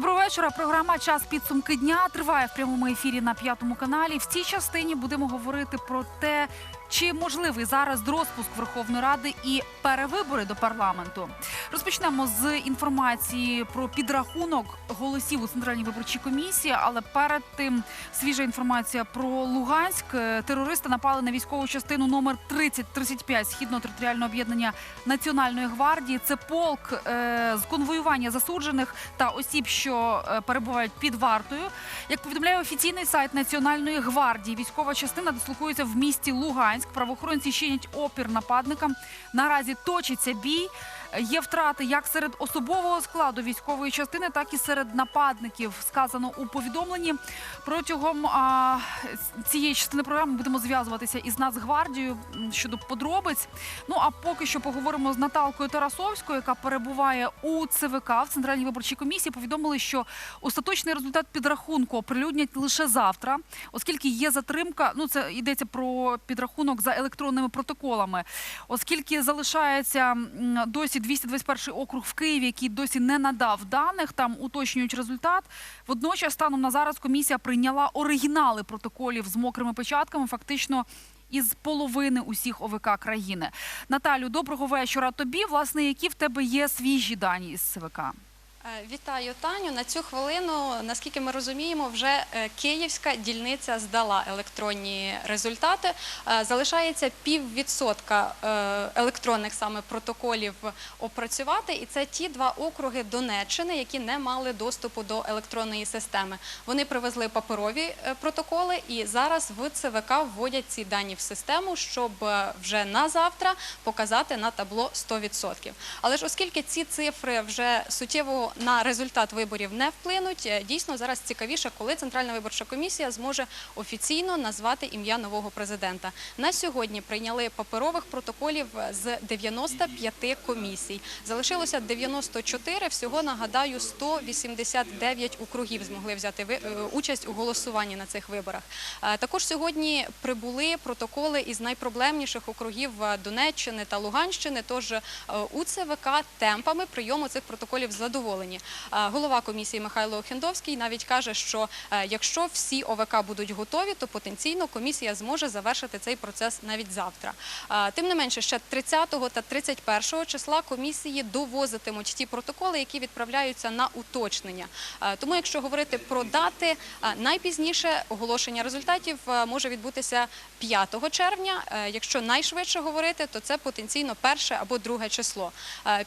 Доброго вечора. Програма Час підсумки дня триває в прямому ефірі на п'ятому каналі. В цій частині будемо говорити про те, чи можливий зараз розпуск Верховної Ради і перевибори до парламенту. Розпочнемо з інформації про підрахунок голосів у центральній виборчій комісії. Але перед тим свіжа інформація про Луганськ. Терористи напали на військову частину номер 3035 східного територіального об'єднання Національної гвардії. Це полк е, з конвоювання засуджених та осіб, що е, перебувають під вартою. Як повідомляє офіційний сайт Національної гвардії, військова частина дислокується в місті Луганськ. Правоохоронці чинять опір нападникам. Наразі точиться бій. Є втрати як серед особового складу військової частини, так і серед нападників. Сказано у повідомленні. Протягом а, цієї частини програми будемо зв'язуватися із Нацгвардією щодо подробиць. Ну а поки що поговоримо з Наталкою Тарасовською, яка перебуває у ЦВК в Центральній виборчій комісії. Повідомили, що остаточний результат підрахунку оприлюднять лише завтра, оскільки є затримка. Ну це йдеться про підрахунок за електронними протоколами, оскільки залишається м, досі 221 округ в Києві, який досі не надав даних. Там уточнюють результат. Водночас, станом на зараз, комісія прийняла оригінали протоколів з мокрими печатками, фактично. Із половини усіх ОВК країни. Наталю, доброго вечора тобі. Власне, які в тебе є свіжі дані із ЦВК? Е, Вітаю Таню. На цю хвилину, наскільки ми розуміємо, вже е, київська дільниця здала електронні результати. Е, Залишається піввідсотка електронних саме протоколів опрацювати, і це ті два округи Донеччини, які не мали доступу до електронної системи. Вони привезли паперові протоколи, і зараз в ЦВК вводять ці дані в систему, щоб вже на завтра показати на табло 100%. Але ж оскільки ці цифри вже суттєво на результат виборів не вплинуть, е, дійсно зараз цікавіше, коли Центральна виборча комісія зможе офіційно назвати ім'я нового президента. На сьогодні прийняли паперових протоколів з 95 комісій. Залишилося 94, всього нагадаю, 189 округів змогли взяти е, участь у голосуванні на цих виборах. Е, Також сьогодні прибули протоколи із найпроблемніших округів е, Донеччини та Луганщини. Тож е, у ЦВК темпами прийому цих протоколів задоволені. Е, Голова комісії Михайло Охендовський навіть каже, що е, якщо всі ОВК будуть готові, то потенційно комісія зможе завершити цей процес навіть завтра. Е, Тим не менше, ще 30 та 31 числа комісії довозитимуть ті протоколи, які відправляються на уточнення. Тому, якщо говорити про дати, найпізніше оголошення результатів може відбутися 5 червня. Якщо найшвидше говорити, то це потенційно перше або друге число.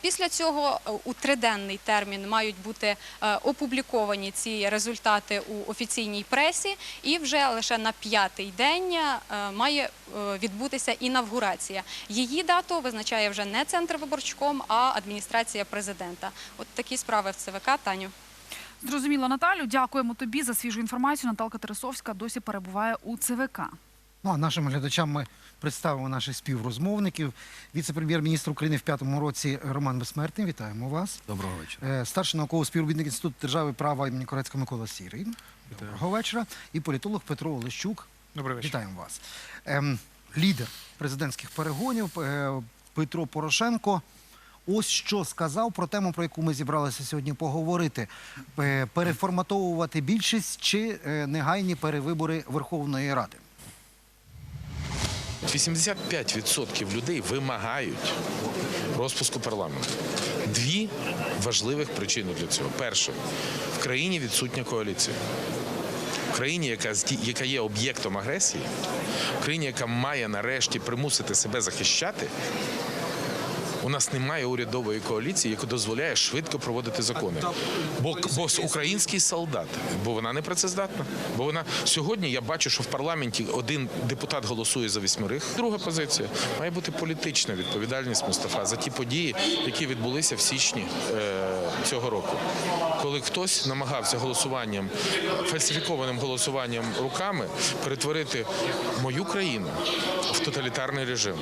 Після цього у триденний термін мають бути е, опубліковані ці результати у офіційній пресі, і вже лише на п'ятий день е, має е, відбутися інавгурація. Її дату визначає вже не центр виборчком, а адміністрація президента. От такі справи в ЦВК. Таню. Зрозуміло, Наталю. Дякуємо тобі за свіжу інформацію. Наталка Тарасовська досі перебуває у ЦВК. Ну, а нашим глядачам ми представимо наших співрозмовників. Віце-прем'єр-міністр України в п'ятому році Роман Безсмертний. Вітаємо вас. Доброго вечора. Е, Старший науковий співробітник Інституту держави права імені Корецького Микола Сірий. Доброго вечора. І політолог Петро Олещук. Добрий вечір. Вітаємо вас. Ем, лідер президентських перегонів е, Петро Порошенко. Ось що сказав про тему, про яку ми зібралися сьогодні поговорити: Е, переформатовувати більшість чи негайні перевибори Верховної Ради. 85% людей вимагають розпуску парламенту. Дві важливих причини для цього. Перше, в країні відсутня коаліція. В країні, яка, яка є об'єктом агресії, в країні, яка має нарешті примусити себе захищати, нас немає урядової коаліції, яка дозволяє швидко проводити закони. Бо, бо український солдат, бо вона не працездатна. Бо вона сьогодні я бачу, що в парламенті один депутат голосує за вісьмерих. Друга позиція має бути політична відповідальність Мустафа за ті події, які відбулися в січні е, цього року, коли хтось намагався голосуванням, фальсифікованим голосуванням руками перетворити мою країну в тоталітарний режим.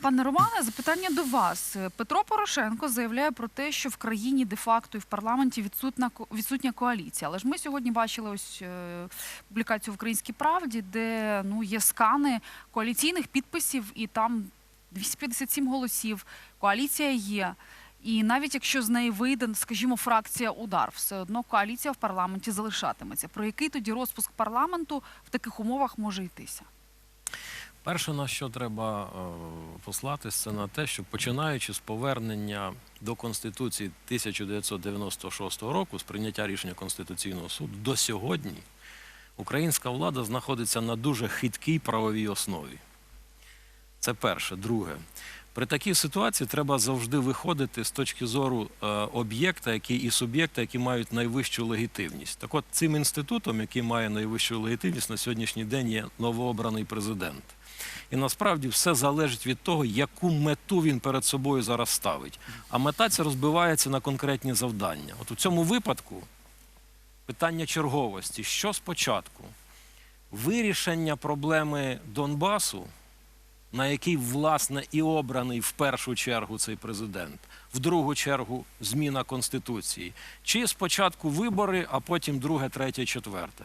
Пане Романе, запитання до вас. Е, Петро Порошенко заявляє про те, що в країні де-факто і в парламенті відсутна відсутня коаліція. Але ж ми сьогодні бачили ось е, публікацію в Українській правді, де ну є скани коаліційних підписів, і там 257 голосів. Коаліція є. І навіть якщо з неї вийде, скажімо, фракція удар, все одно коаліція в парламенті залишатиметься. Про який тоді розпуск парламенту в таких умовах може йтися? Перше, на що треба е, послатись, це на те, що починаючи з повернення до Конституції 1996 року, з прийняття рішення Конституційного суду, до сьогодні українська влада знаходиться на дуже хиткій правовій основі. Це перше. Друге, при такій ситуації треба завжди виходити з точки зору е, об'єкта і суб'єкта, які мають найвищу легітимність. Так от цим інститутом, який має найвищу легітимність, на сьогоднішній день є новообраний президент. І насправді все залежить від того, яку мету він перед собою зараз ставить. А мета ця розбивається на конкретні завдання. От у цьому випадку питання черговості. Що спочатку? Вирішення проблеми Донбасу, на який, власне, і обраний в першу чергу цей президент, в другу чергу зміна Конституції. Чи спочатку вибори, а потім друге, третє, четверте.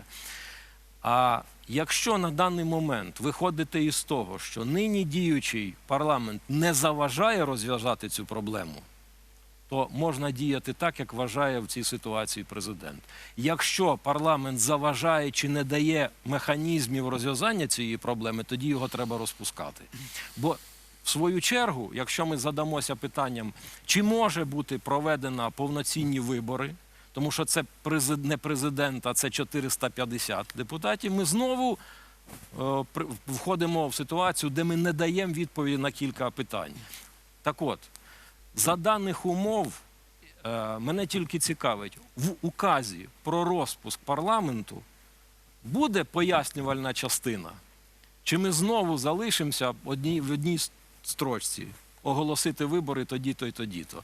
А якщо на даний момент виходити із того, що нині діючий парламент не заважає розв'язати цю проблему, то можна діяти так, як вважає в цій ситуації президент. Якщо парламент заважає чи не дає механізмів розв'язання цієї проблеми, тоді його треба розпускати. Бо в свою чергу, якщо ми задамося питанням, чи може бути проведена повноцінні вибори, тому що це не президент, а це 450 депутатів, ми знову е, входимо в ситуацію, де ми не даємо відповіді на кілька питань. Так от, за даних умов, е, мене тільки цікавить, в указі про розпуск парламенту буде пояснювальна частина? Чи ми знову залишимося в одній, строчці оголосити вибори тоді-то і тоді-то?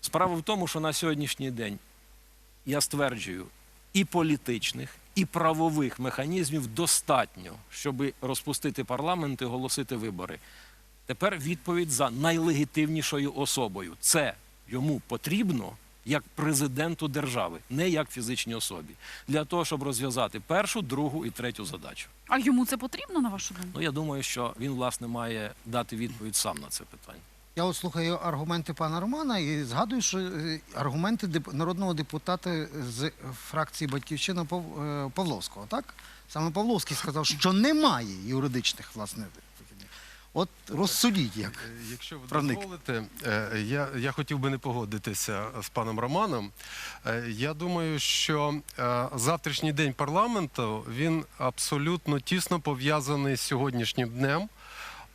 Справа в тому, що на сьогоднішній день я стверджую, і політичних, і правових механізмів достатньо, щоб розпустити парламент і оголосити вибори. Тепер відповідь за найлегітимнішою особою. Це йому потрібно як президенту держави, не як фізичній особі, для того, щоб розв'язати першу, другу і третю задачу. А йому це потрібно, на вашу думку? Ну я думаю, що він власне має дати відповідь сам на це питання. Я от слухаю аргументи пана Романа і згадую, що е, аргументи народного депутата з фракції Батьківщина е, Павловського, так? Саме Павловський сказав, що немає юридичних власне. От розсудіть як. Е, Якщо ви Правник. дозволите, я, я хотів би не погодитися з паном Романом. Я думаю, що завтрашній день парламенту він абсолютно тісно пов'язаний з сьогоднішнім днем.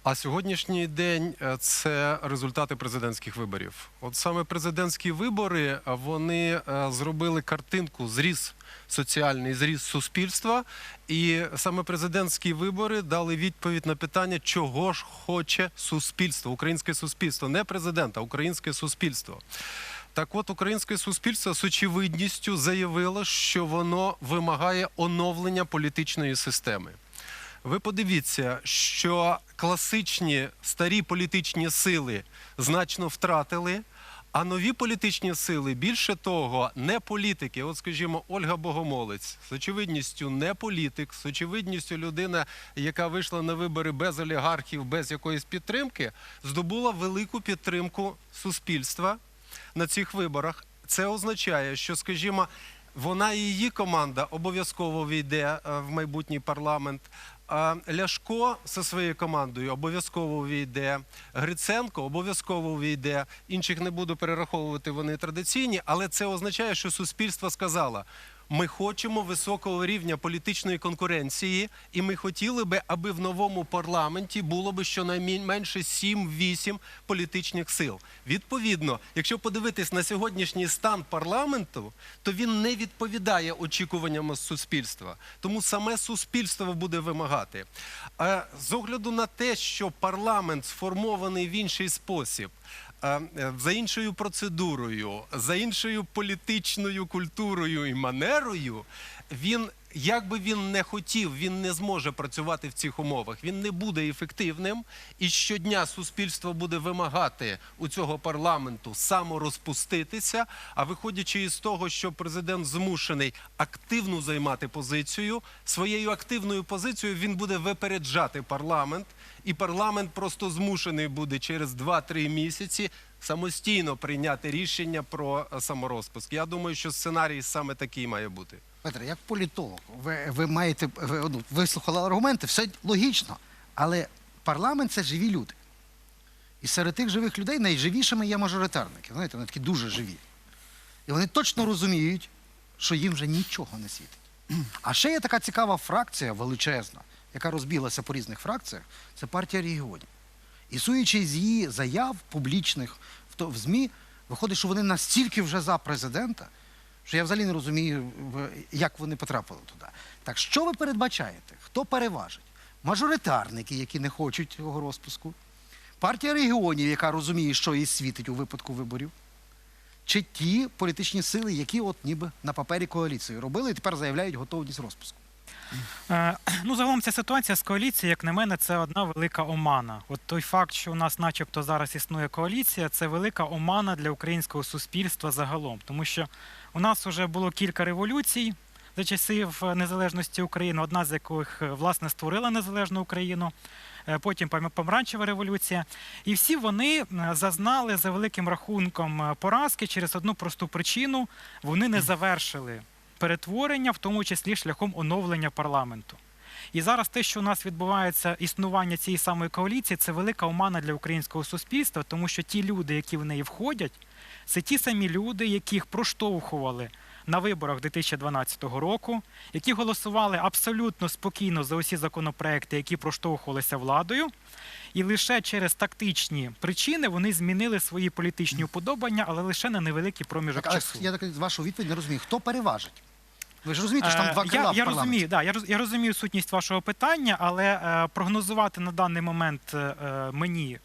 А сьогоднішній день е, це результати президентських виборів. От саме президентські вибори е, вони е, зробили картинку, зріз соціальний зріз суспільства, і саме президентські вибори дали відповідь на питання, чого ж хоче суспільство, українське суспільство, не президент, а українське суспільство. Так от українське суспільство з очевидністю заявило, що воно вимагає оновлення політичної системи. Ви подивіться, що класичні старі політичні сили значно втратили. А нові політичні сили, більше того, не політики. От, скажімо, Ольга Богомолець з очевидністю не політик, з очевидністю людина, яка вийшла на вибори без олігархів, без якоїсь підтримки, здобула велику підтримку суспільства на цих виборах. Це означає, що, скажімо, вона і її команда обов'язково війде е, в майбутній парламент. Ляшко зі своєю командою обов'язково війде. Гриценко обов'язково війде. Інших не буду перераховувати, вони традиційні, але це означає, що суспільство сказало. Ми хочемо високого рівня політичної конкуренції, і ми хотіли би, аби в новому парламенті було би щонайменше 7-8 політичних сил. Відповідно, якщо подивитись на сьогоднішній стан парламенту, то він не відповідає очікуванням суспільства. Тому саме суспільство буде вимагати. А з огляду на те, що парламент сформований в інший спосіб. Е, За іншою процедурою, за іншою політичною культурою і манерою, він, як би він не хотів, він не зможе працювати в цих умовах. Він не буде ефективним, і щодня суспільство буде вимагати у цього парламенту саморозпуститися. А виходячи із того, що президент змушений активно займати позицію, своєю активною позицією він буде випереджати парламент, і парламент просто змушений буде через 2-3 місяці самостійно прийняти рішення про е, саморозпуск. Я думаю, що сценарій саме такий має бути. Петре, як політолог, ви, ви маєте ви, ну, вислухали аргументи, все логічно. Але парламент це живі люди. І серед тих живих людей найживішими є мажоритарники. Знаєте, вони такі дуже живі. І вони точно розуміють, що їм вже нічого не світить. А ще є така цікава фракція величезна, яка розбіглася по різних фракціях, це партія регіонів. І суючи з її заяв публічних в ЗМІ, виходить, що вони настільки вже за президента, що я взагалі не розумію, як вони потрапили туди. Так що ви передбачаєте? Хто переважить? Мажоритарники, які не хочуть цього розпуску, партія регіонів, яка розуміє, що їй світить у випадку виборів, чи ті політичні сили, які от ніби на папері коаліцію робили і тепер заявляють готовність розпуску. Е, Ну, загалом ця ситуація з коаліцією, як на мене, це одна велика омана. От той факт, що у нас, начебто, зараз існує коаліція, це велика омана для українського суспільства загалом. Тому що у нас вже було кілька революцій за часів е, незалежності України, одна з яких е, власне створила незалежну Україну. Потім пом- помаранчева революція, і всі вони зазнали за великим рахунком поразки через одну просту причину: вони не завершили перетворення, в тому числі шляхом оновлення парламенту. І зараз те, що у нас відбувається існування цієї самої коаліції, це велика омана для українського суспільства, тому що ті люди, які в неї входять, це ті самі люди, яких проштовхували на виборах 2012 року, які голосували абсолютно спокійно за усі законопроекти, які проштовхувалися владою, і лише через тактичні причини вони змінили свої політичні уподобання, але лише на невеликий проміжок Так, часу. я так з вашої відповіді не розумію, хто переважить? Ви ж розумієте, що там Е, два крила я, я парламенті. розумію, да, я, роз- я розумію сутність вашого питання, але е, прогнозувати на даний момент е, мені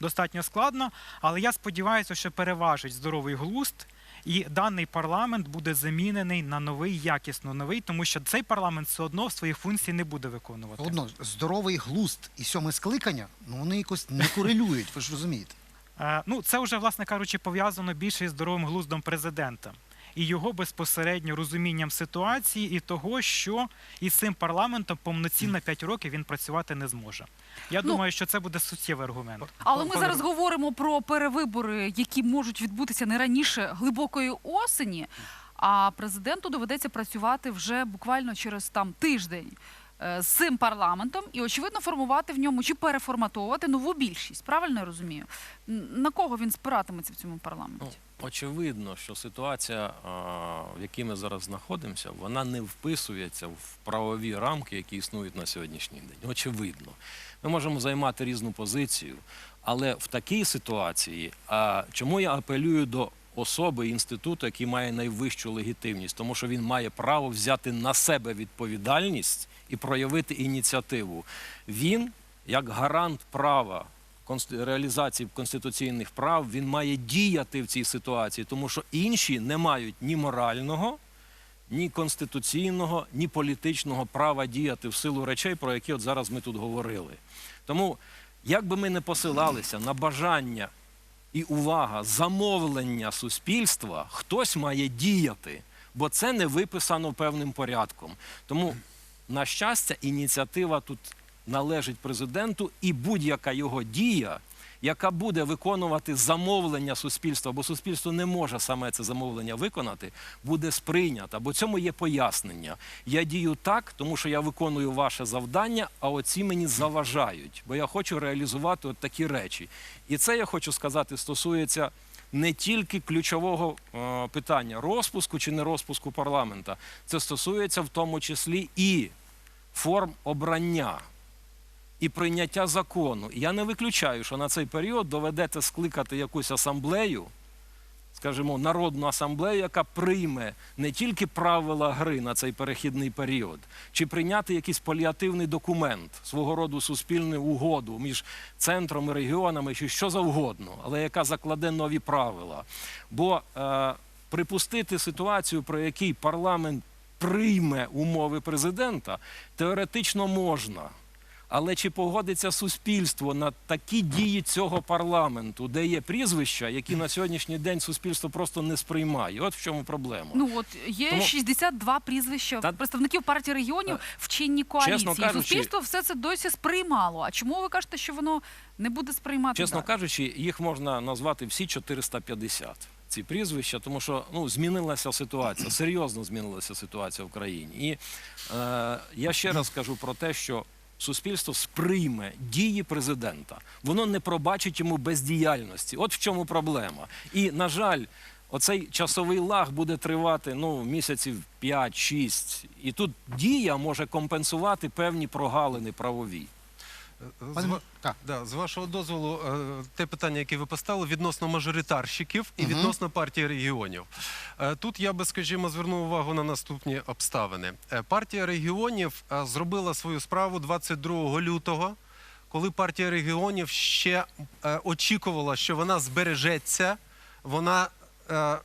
достатньо складно. Але я сподіваюся, що переважить здоровий глузд, і даний парламент буде замінений на новий, якісно новий, тому що цей парламент все одно свої функції не буде виконувати. Одно, здоровий глузд і сьоме скликання, ну вони якось не корелюють, ви ж розумієте. Е, Ну, це вже, власне кажучи, пов'язано більше із здоровим глуздом президента і його безпосередньо розумінням ситуації і того, що із цим парламентом повноцінно 5 років він працювати не зможе. Я Ну, думаю, що це буде суттєвий аргумент. Але ми зараз говоримо про перевибори, які можуть відбутися не раніше глибокої осені. А президенту доведеться працювати вже буквально через там тиждень е, з цим парламентом і очевидно формувати в ньому чи переформатовувати нову більшість. Правильно я розумію? На кого він спиратиметься в цьому парламенті? Очевидно, що ситуація, в якій ми зараз знаходимося, вона не вписується в правові рамки, які існують на сьогоднішній день. Очевидно. Ми можемо займати різну позицію, але в такій ситуації, чому я апелюю до особи інституту, який має найвищу легітимність, тому що він має право взяти на себе відповідальність і проявити ініціативу. Він, як гарант права реалізації конституційних прав, він має діяти в цій ситуації, тому що інші не мають ні морального, ні конституційного, ні політичного права діяти в силу речей, про які от зараз ми тут говорили. Тому, як би ми не посилалися на бажання і увага, замовлення суспільства, хтось має діяти, бо це не виписано певним порядком. Тому, на щастя, ініціатива тут належить президенту, і будь-яка його дія, яка буде виконувати замовлення суспільства, бо суспільство не може саме це замовлення виконати, буде сприйнята. Бо цьому є пояснення. Я дію так, тому що я виконую ваше завдання, а оці мені заважають, бо я хочу реалізувати от такі речі. І це я хочу сказати стосується. Не тільки ключового е, питання розпуску чи не розпуску парламента, це стосується в тому числі і форм обрання і прийняття закону. Я не виключаю, що на цей період доведеться скликати якусь асамблею, скажімо, народну асамблею, яка прийме не тільки правила гри на цей перехідний період, чи прийняти якийсь паліативний документ, свого роду суспільну угоду між центром і регіонами, чи що завгодно, але яка закладе нові правила. Бо е, припустити ситуацію, про який парламент прийме умови президента, теоретично можна. Але чи погодиться суспільство на такі дії цього парламенту, де є прізвища, які на сьогоднішній день суспільство просто не сприймає? От в чому проблема. Ну от є Тому- 62 прізвища Та- представників партії регіонів в чинній коаліції. Чесно кажучи- Суспільство все це досі сприймало. А чому ви кажете, що воно не буде сприймати? Чесно далі? кажучи, їх можна назвати всі 450. Ці прізвища, тому що ну змінилася ситуація, серйозно змінилася ситуація в країні. І е, я ще раз кажу про те, що суспільство сприйме дії президента. Воно не пробачить йому бездіяльності. От в чому проблема. І на жаль, оцей часовий лаг буде тривати ну місяців 5-6. І тут дія може компенсувати певні прогалини правові. З Пане-. Да, з вашого дозволу, е, те питання, яке ви поставили, відносно мажоритарщиків і відносно партії регіонів. Е, Тут я би, скажімо, звернув увагу на наступні обставини. Е, Партія регіонів е, зробила свою справу 22 лютого, коли партія регіонів ще е, очікувала, що вона збережеться, вона. е,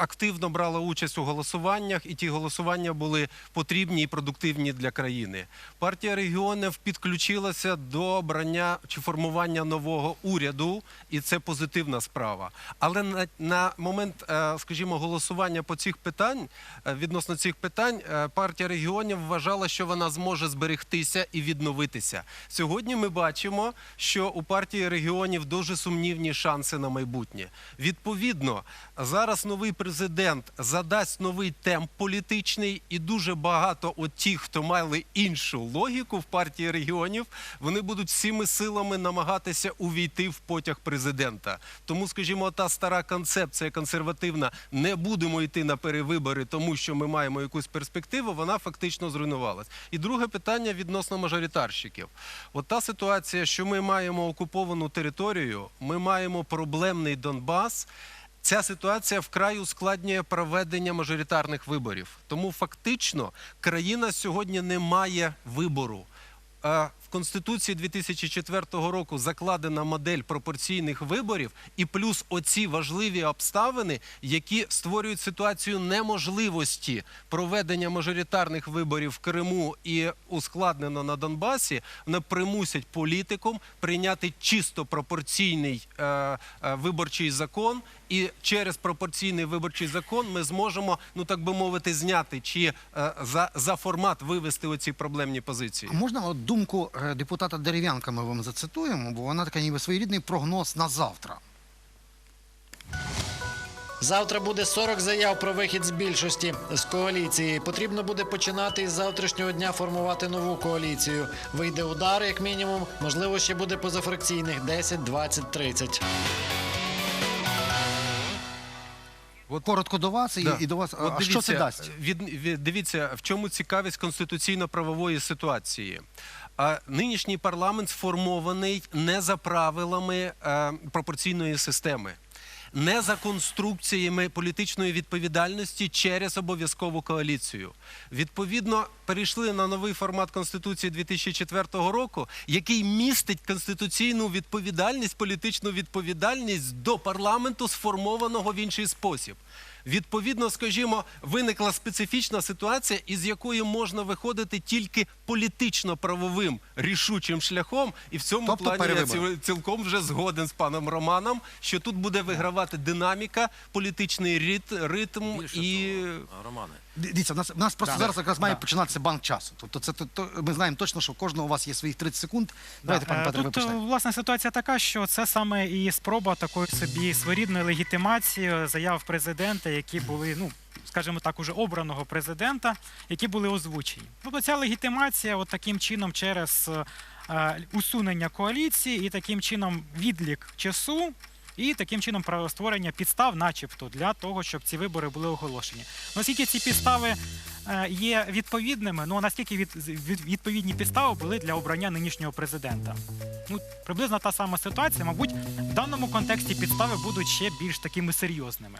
Активно брала участь у голосуваннях, і ті голосування були потрібні і продуктивні для країни. Партія регіонів підключилася до обрання чи формування нового уряду, і це позитивна справа. Але на, на момент, е, скажімо, голосування по цих питань е, відносно цих питань, е, партія регіонів вважала, що вона зможе зберегтися і відновитися. Сьогодні ми бачимо, що у партії регіонів дуже сумнівні шанси на майбутнє. Відповідно, зараз новий президент задасть новий темп політичний, і дуже багато от ті, хто мали іншу логіку в партії регіонів, вони будуть всіми силами намагатися увійти в потяг президента. Тому, скажімо, та стара концепція консервативна не будемо йти на перевибори, тому що ми маємо якусь перспективу, вона фактично зруйнувалась. І друге питання відносно мажоритарщиків. От та ситуація, що ми маємо окуповану територію, ми маємо проблемний Донбас. Ця ситуація вкрай ускладнює проведення мажоритарних виборів. Тому фактично країна сьогодні не має вибору. Конституції 2004 року закладена модель пропорційних виборів, і плюс оці важливі обставини, які створюють ситуацію неможливості проведення мажоритарних виборів в Криму і ускладнено на Донбасі, вони примусять політикум прийняти чисто пропорційний е, е, виборчий закон. І через пропорційний виборчий закон ми зможемо, ну так би мовити, зняти чи е, за, за формат вивести оці проблемні позиції. А можна от думку депутата Дерев'янка ми вам зацитуємо, бо вона така ніби своєрідний прогноз на завтра. Завтра буде 40 заяв про вихід з більшості з коаліції. Потрібно буде починати із завтрашнього дня формувати нову коаліцію. Вийде удар, як мінімум, можливо, ще буде позафракційних 10, 20, 30. От Коротко до вас і, Да. і до вас. От а що це дасть? Від, від, дивіться, в чому цікавість конституційно-правової ситуації. Нинішній парламент сформований не за правилами е, пропорційної системи. Не за конструкціями політичної відповідальності через обов'язкову коаліцію. Відповідно, перейшли на новий формат Конституції 2004 року, який містить конституційну відповідальність, політичну відповідальність до парламенту, сформованого в інший спосіб. Відповідно, скажімо, виникла специфічна ситуація, із якої можна виходити тільки політично-правовим рішучим шляхом. І в цьому Тобто плані я перевибори. ціл- цілком вже згоден з паном Романом, що тут буде вигравати динаміка, політичний рит, ритм Більше і того, Романе, Дивіться, в нас, в нас просто Да. зараз якраз має Да. починатися банк часу. Тобто, це то, то, ми знаємо точно, що в кожного у вас є своїх 30 секунд. Давайте, Да, пане е, Петре, ви Тут, е, власне, ситуація така, що це саме і спроба такої собі своєрідної легітимації заяв президента, які були, ну, скажімо так, уже обраного президента, які були озвучені. Тобто ця легітимація от таким чином через е, усунення коаліції і таким чином відлік часу. І таким чином створення підстав, начебто, для того, щоб ці вибори були оголошені. Наскільки ці підстави е, є відповідними, ну наскільки від, від- відповідні підстави були для обрання нинішнього президента? Ну, приблизно та сама ситуація. Мабуть, в даному контексті підстави будуть ще більш такими серйозними.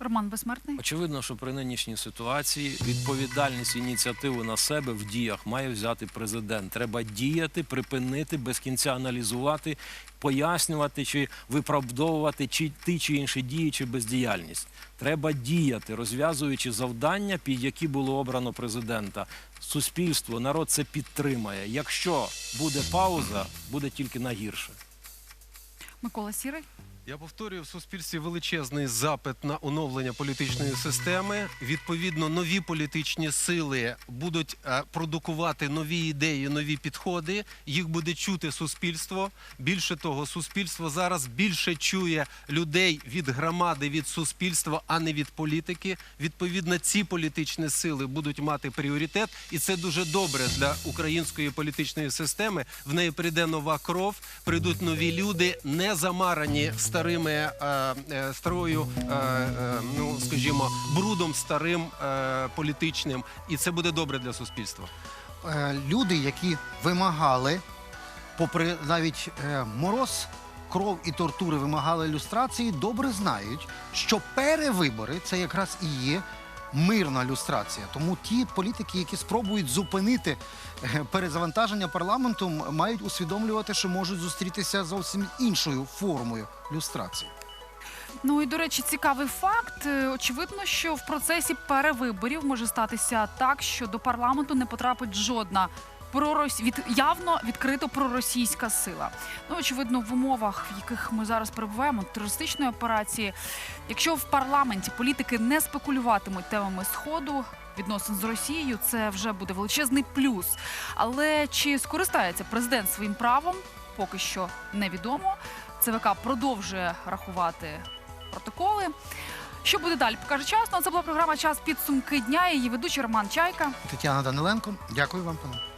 Роман Безсмертний. Очевидно, що при нинішній ситуації відповідальність ініціативу на себе в діях має взяти президент. Треба діяти, припинити, без кінця аналізувати, пояснювати чи виправдовувати чи ті чи інші дії чи бездіяльність. Треба діяти, розв'язуючи завдання, під які було обрано президента. Суспільство, народ це підтримає. Якщо буде пауза, буде тільки на гірше. Микола Сірий. Я повторюю, в суспільстві величезний запит на оновлення політичної системи. Відповідно, нові політичні сили будуть е, продукувати нові ідеї, нові підходи. Їх буде чути суспільство. Більше того, суспільство зараз більше чує людей від громади, від суспільства, а не від політики. Відповідно, ці політичні сили будуть мати пріоритет, і це дуже добре для української політичної системи. В неї прийде нова кров, прийдуть нові люди, не замарані старими е, е, старою, е, е, ну скажімо, брудом старим е, політичним, і це буде добре для суспільства. Е, люди, які вимагали, попри навіть е, мороз, кров і тортури вимагали люстрації, добре знають, що перевибори це якраз і є мирна люстрація. Тому ті політики, які спробують зупинити е, перезавантаження парламенту, мають усвідомлювати, що можуть зустрітися зовсім іншою формою люстрації. Ну і до речі, цікавий факт. Е, Очевидно, що в процесі перевиборів може статися так, що до парламенту не потрапить жодна пророс... від... явно відкрито проросійська сила. Ну, очевидно, в умовах, в яких ми зараз перебуваємо, терористичної операції, якщо в парламенті політики не спекулюватимуть темами сходу. Відносин з Росією це вже буде величезний плюс. Але чи скористається президент своїм правом, поки що невідомо. ЦВК продовжує рахувати протоколи. Що буде далі? Покаже час. Ну, це була програма Час підсумки дня. Її ведучий Роман Чайка. Тетяна Даниленко, дякую вам, пане.